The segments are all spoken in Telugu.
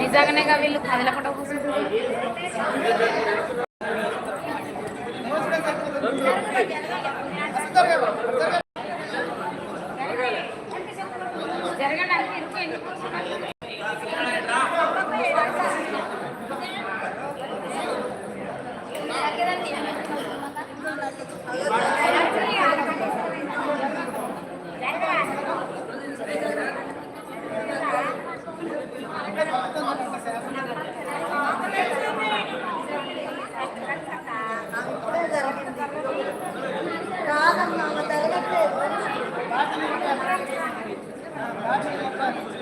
నిజంగానేగా వీళ్ళు కదలకుండా కూర్చుంటారు I mean.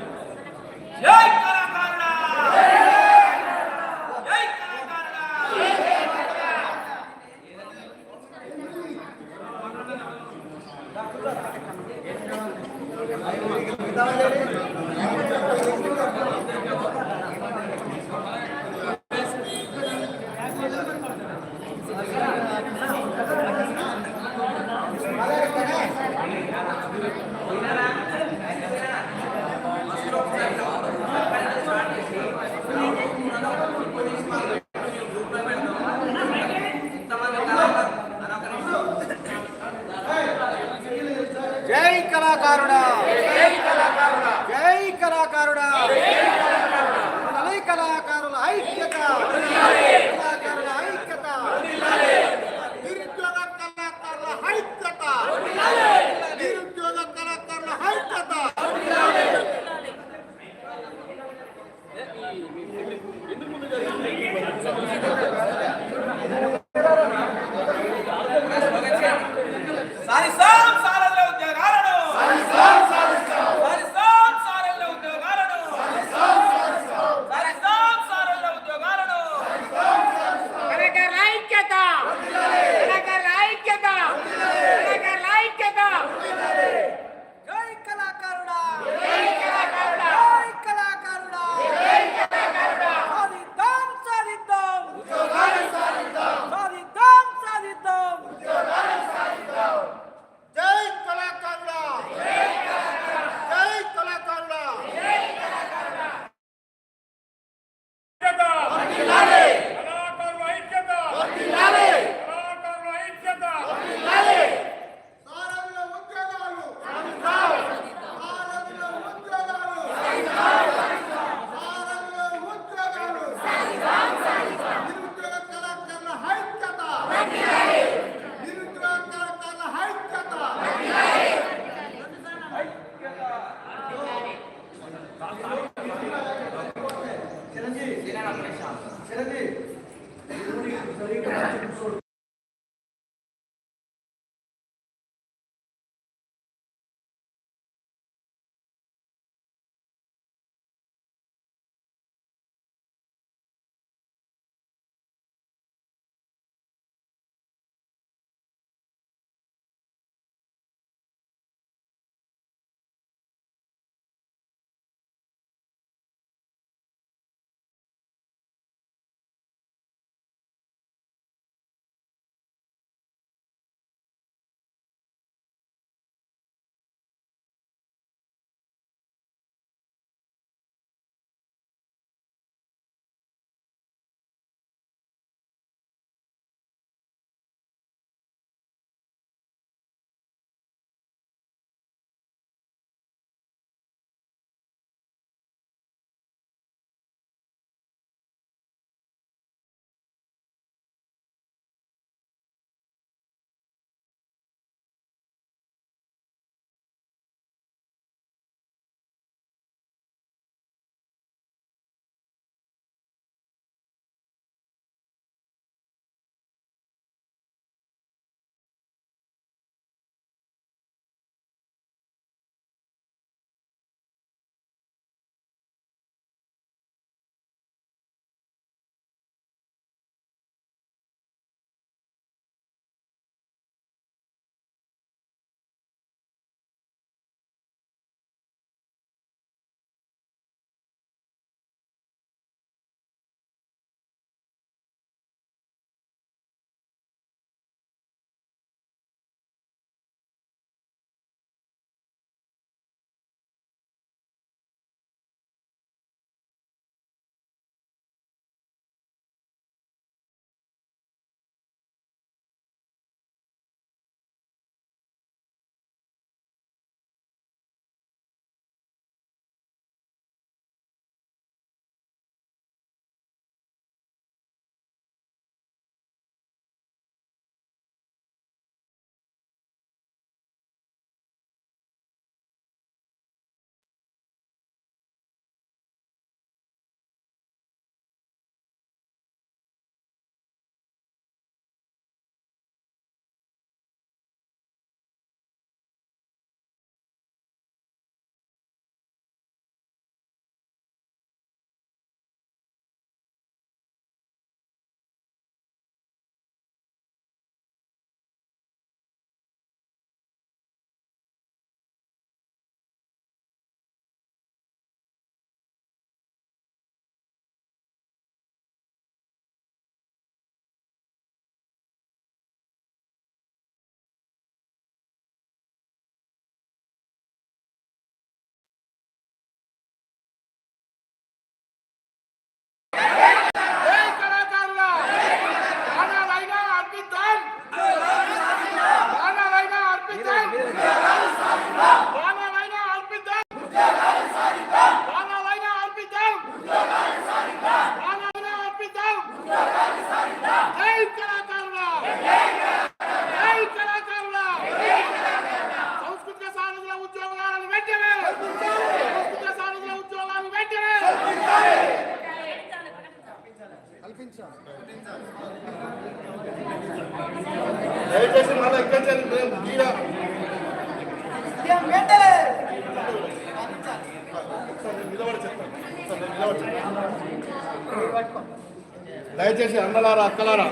అక్కలారా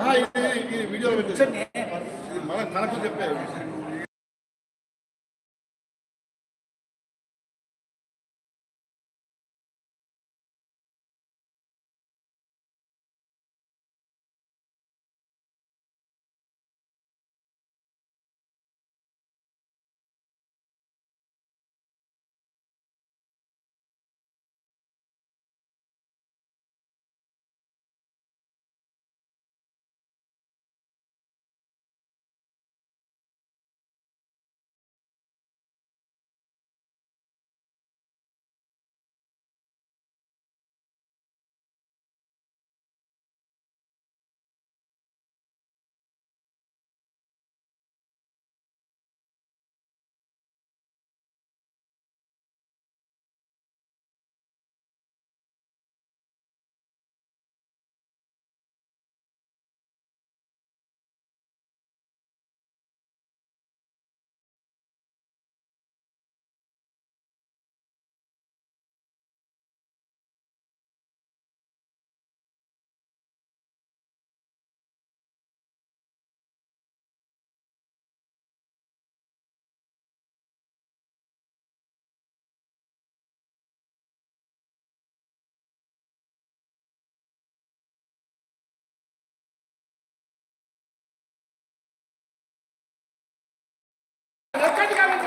ఆ, ఇది వీడియోలో పెట్టేసి. ఇది మన మనకు చెప్పే ఎక్కడికి కావాలని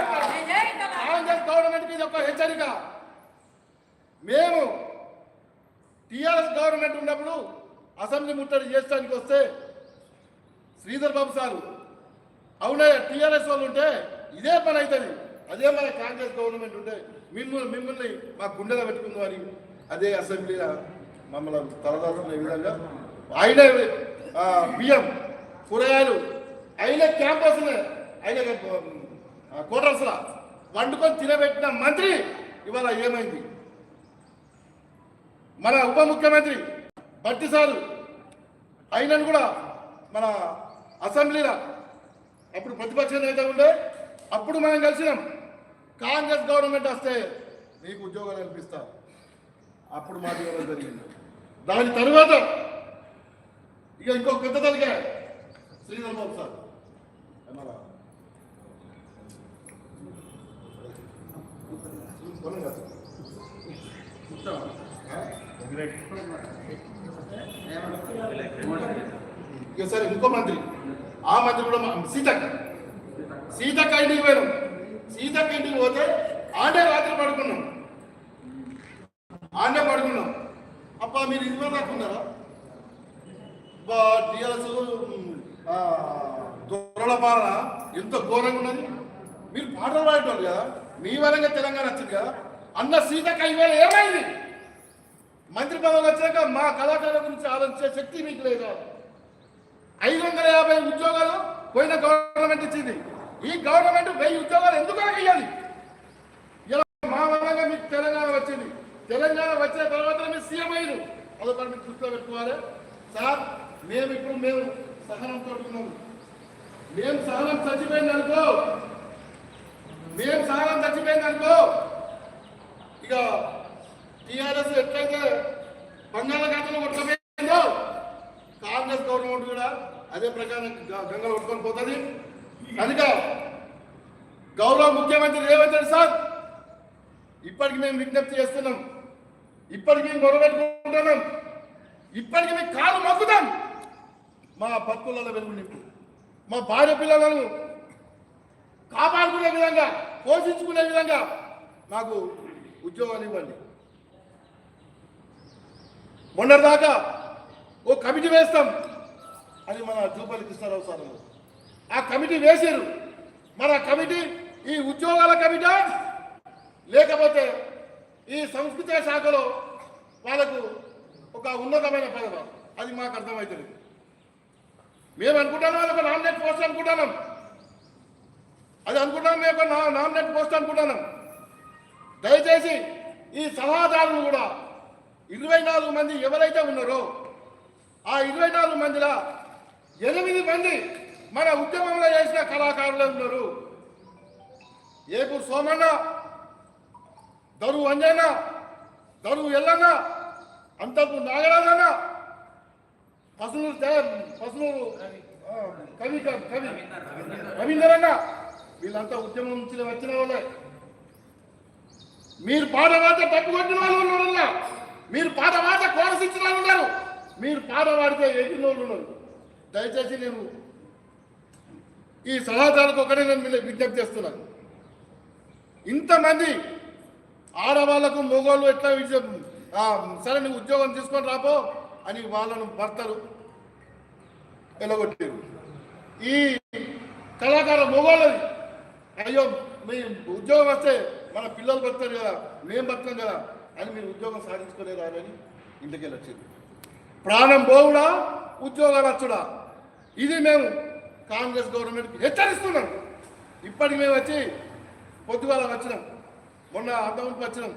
గవర్నమెంట్కి ఇది ఒక హెచ్చరిక. మేము టిఆర్ఎస్ గవర్నమెంట్ ఉన్నప్పుడు అసెంబ్లీ ముట్టడి చేయడానికి వస్తే శ్రీధర్ బాబు సారు అవునయ్య టిఆర్ఎస్ వాళ్ళు ఉంటే ఇదే పని అవుతుంది అదే మన కాంగ్రెస్ గవర్నమెంట్ ఉంటే మిమ్మల్ని మిమ్మల్ని మా గుండెలో పెట్టుకుందాం అని అదే అసెంబ్లీలో మమ్మల్ని తలదాల్సిన విధంగా? ఆయన బియ్యం కూరగాయలు ఆయన క్యాంపస్ ఆయన క్వార్టర్స్లా వండుకొని తినబెట్టిన మంత్రి ఇవాళ ఏమైంది? మన ఉప ముఖ్యమంత్రి బట్టి సారు అయినను కూడా మన అసెంబ్లీలో అప్పుడు ప్రతిపక్ష నేత ఉండే అప్పుడు మనం కలిసినాం. కాంగ్రెస్ గవర్నమెంట్ వస్తే నీకు ఉద్యోగాలు కల్పిస్తా. అప్పుడు మాట ఇవ్వడం జరిగింది. దాని తరువాత ఇక ఇంకో పెద్ద తలకే శ్రీధర్ బాబు సార్. ఏమన్నా? ఇక సరే ఇంకో మంత్రి. ఆ మంత్రి కూడా సీతక్క. సీతక్క ఇంటికి పోయినాం. సీతక్క ఇంటికి పోతే ఆడే రాత్రి పడుకున్నాం. ఆడే పడుకున్నాం. అప్ప మీరు ఇంట్లో దాక్కున్నారా టీఆర్ఎస్ దొరల పాలన ఎంత ఘోరంగా ఉన్నది. మీరు పాటలు పాడేటోళ్ళు కదా. మీ వరంగా తెలంగాణ వచ్చింది కదా. అన్న సీతక్క ఇవాళ ఏమైంది? మంత్రి పదవులు వచ్చాక మా కళాకారుల గురించి ఆలోచించే శక్తి మీకు లేదు? ఐదు వందల యాభై ఉద్యోగాలు పోయిన గవర్నమెంట్ ఇచ్చింది. ఈ గవర్నమెంట్ వెయ్యి ఉద్యోగాలు ఎందుకు ఇవ్వాలి ఇలా మా వరంగా మీకు తెలంగాణ వచ్చింది. తెలంగాణ వచ్చిన తర్వాత మీరు సీఎం అయ్యారు. అదొకటి మీరు దృష్టిలో పెట్టుకోవాలి. సార్ మేము ఇప్పుడు మేము సహనం ఉన్నాము మేము సహనం చచ్చిపోయింది అనుకో. మేము సహనం చచ్చిపోయింది అనుకో. ఇక టీఆర్ఎస్ ఎట్లయితే బంగాళాఖాతంలో కొట్టకపోయిందో కాంగ్రెస్ గవర్నమెంట్ కూడా అదే ప్రకారం గ- గంగలో కొట్టుకొని పోతుంది. కనుక గౌరవ ముఖ్యమంత్రి రేవంత్ రెడ్డి సార్ ఇప్పటికి మేము విజ్ఞప్తి చేస్తున్నాం. ఇప్పటికి మేము గొడవెట్టుకుంటున్నాం ఇప్పటికి మేము కాలు మొక్కుతాం. మా బతుకులలో వెలుగు నింపు మా భార్య పిల్లలను కాపాడుకునే విధంగా పోషించుకునే విధంగా మాకు ఉద్యోగాలు ఇవ్వండి. మొన్నటిదాకా ఓ కమిటీ వేస్తాం. అని మన జూపల్లి కృష్ణారావు సార్ ఆ కమిటీ వేశారు మన కమిటీ ఈ ఉద్యోగాల కమిటీ లేకపోతే ఈ సంస్కృతి శాఖలో వాళ్ళకు ఒక ఉన్నతమైన పదవ. అది మాకు అర్థమవుతుంది మేము అనుకుంటున్నాం అది ఒక నామినేట్ పోస్ట్ అనుకుంటున్నాం అది అనుకుంటున్నాం మేము ఒక నామినేట్ పోస్ట్ అనుకుంటున్నాం దయచేసి ఈ సలహాదారులు కూడా ఇరవై నాలుగు మంది ఎవరైతే ఉన్నారో ఆ ఇరవై నాలుగు మందిలో ఎనిమిది మంది మన ఉద్యమంలో చేసిన కళాకారులు ఉన్నారు. ఏపూరు సోమన్న దరువు అంజన్న దరువు ఎల్లన్న అంతకు నాగరాజన్న పసునూరు పసునూరు కవి కవి కవి రవీంద్రన్న వీళ్ళంతా ఉద్యమం నుంచి వచ్చిన వాళ్ళే. మీరు పాట పాడితే తప్పు కొట్టిన వాళ్ళు ఉన్నారు. మీరు పాట పాట కోరసించిన వాళ్ళు ఉన్నారు. మీరు పాట పాడితే ఎగిరిన వాళ్ళు ఉన్నారు. దయచేసి నేను ఈ సలహాదారులకు ఒకటే నేను విజ్ఞప్తి చేస్తున్నాను. ఇంతమంది ఆడవాళ్ళకు మగవాళ్ళు ఎట్లా సరే నువ్వు ఉద్యోగం తీసుకొని రాపో అని వాళ్ళను భర్తలు వెళ్ళగొట్టారు ఈ కళాకార మగవాళ్ళది అయ్యో మీ ఉద్యోగం వస్తే మన పిల్లలు బతారు కదా మేము బతాం కదా అని మీరు ఉద్యోగం సాధించుకునే రాదని ఇంటికి వెళ్ళొచ్చింది ప్రాణం పోవుడా ఉద్యోగాలు వచ్చుడా ఇది మేము కాంగ్రెస్ గవర్నమెంట్కి హెచ్చరిస్తున్నాం. ఇప్పటికి మేము వచ్చి పొద్దుగాల వచ్చినాం. మొన్న అంతమందికి వచ్చినాం.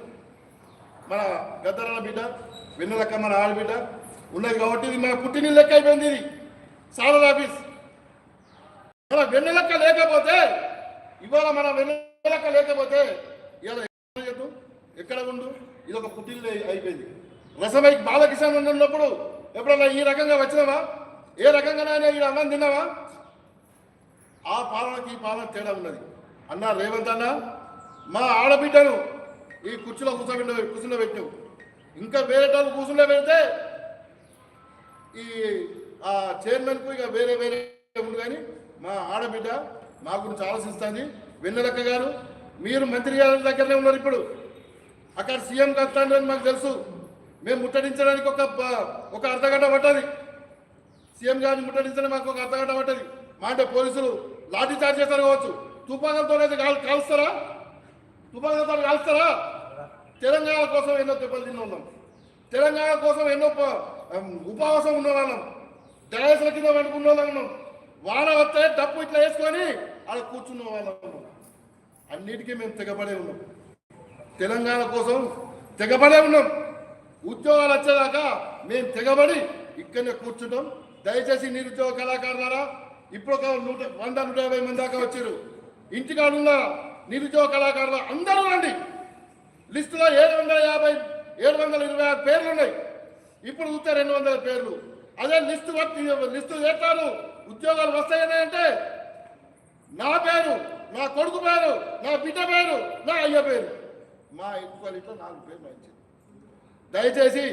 మన గద్దరాల బిడ్డ వెన్నెలక్క మన ఆడబిడ్డ ఉన్నది కాబట్టి ఇది మన పుట్టిన లెక్క అయిపోయింది ఇది. సాలర్ ఆఫీస్. మన వెన్నెలక్క లేకపోతే ఇవాళ మన వెన్నెలక్క లేకపోతే ఇవాళ ఎక్కడ ఎక్కడ ఉండు? ఇది ఒక పుట్టిల్లు అయిపోయింది. రసమై బాలకిషన్ ఉన్నప్పుడు ఎప్పుడన్నా ఈ రకంగా వచ్చినావా? ఏ రకంగానైనా ఈ అన్నం తిన్నావా? ఆ పాలనకి ఈ పాలన తేడా ఉన్నది. అన్న రేవంత్ అన్న మా ఆడబిడ్డను ఈ కుర్చీలో కూర్చోబెట్ట కూర్చుండ పెట్టావు ఇంకా వేరే వాళ్ళు కూర్చుండ పెడితే ఈ ఆ చైర్మన్కు ఇక వేరే వేరే ఉంది కానీ మా ఆడబిడ్డ మా గురించి ఆలోచిస్తుంది. వెన్నెలక్క గారు మీరు మంత్రి గారి దగ్గరనే ఉన్నారు ఇప్పుడు. అక్కడ సీఎం కస్తాను అని మాకు తెలుసు. మేము ముట్టడించడానికి ఒక ప- ఒక అర్ధగంట పట్టది. సీఎం గారిని ముట్టడించడానికి మాకు ఒక అర్ధగంట పట్టది. మా అంటే పోలీసులు లాఠీ చార్జ్ చేస్తారు కావచ్చు. తుపాకలతో అయితే కాల్ కాలుస్తారా? తుపాకులతో కాలుస్తారా? తెలంగాణ కోసం ఎన్నో దెబ్బలు తిన్న ఉన్నాం తెలంగాణ కోసం ఎన్నో ఉపవాసం ఉన్న వాళ్ళం. డయాసుల కింద పండుకున్న వాళ్ళం. ఉన్నాం వాన వస్తే డప్పు ఇట్లా వేసుకొని అలా కూర్చున్న వాళ్ళం. అన్నిటికీ మేము తెగబడే ఉన్నాం. తెలంగాణ కోసం తెగబడే ఉన్నాం. ఉద్యోగాలు వచ్చేదాకా మేము తెగబడి ఇక్కడనే కూర్చుంటాం. దయచేసి నిరుద్యోగ కళాకారులారా ఇప్పుడు ఒక నూట వంద నూట యాభై మంది దాకా వచ్చారు. ఇంటికాడున్న నిరుద్యోగ కళాకారులు అందరూ రండి. లిస్టులో ఏడు వందల యాభై ఏడు వందల ఇరవై ఆరు పేర్లు ఉన్నాయి. ఇప్పుడు చూస్తే రెండు వందల పేర్లు. అదే లిస్టు లిస్టు చేస్తాను ఉద్యోగాలు వస్తాయని అంటే నా పేరు నా కొడుకు పేరు నా బిడ్డ పేరు నా అయ్య పేరు. మా ఇంటి నాలుగు పేర్లు వచ్చింది దయచేసి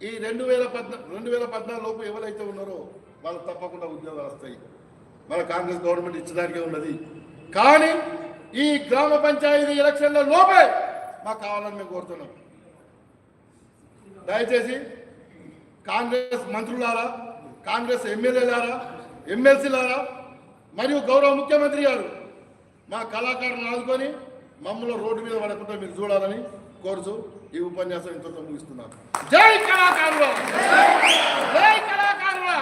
ఈ రెండు వేల పద్నా రెండు వేల పద్నాలుగు లోపు ఎవరైతే ఉన్నారో వాళ్ళు తప్పకుండా ఉద్యోగాలు వస్తాయి. మన కాంగ్రెస్ గవర్నమెంట్ ఇచ్చడానికే ఉన్నది. కానీ ఈ గ్రామ పంచాయతీ ఎలక్షన్ల లోపే మాకు కావాలని మేము కోరుతున్నాం. దయచేసి కాంగ్రెస్ మంత్రులారా కాంగ్రెస్ ఎమ్మెల్యేలారా ఎమ్మెల్సీలారా మరియు గౌరవ ముఖ్యమంత్రి గారు మా కళాకారులను ఆదుకొని మమ్మల్ని రోడ్డు మీద పడకుండా మీరు చూడాలని కోరుచు ఈ ఉపన్యాసం ఇంతతో ముగిస్తున్నాను. జై కళాకారులు! జై కళాకారులు!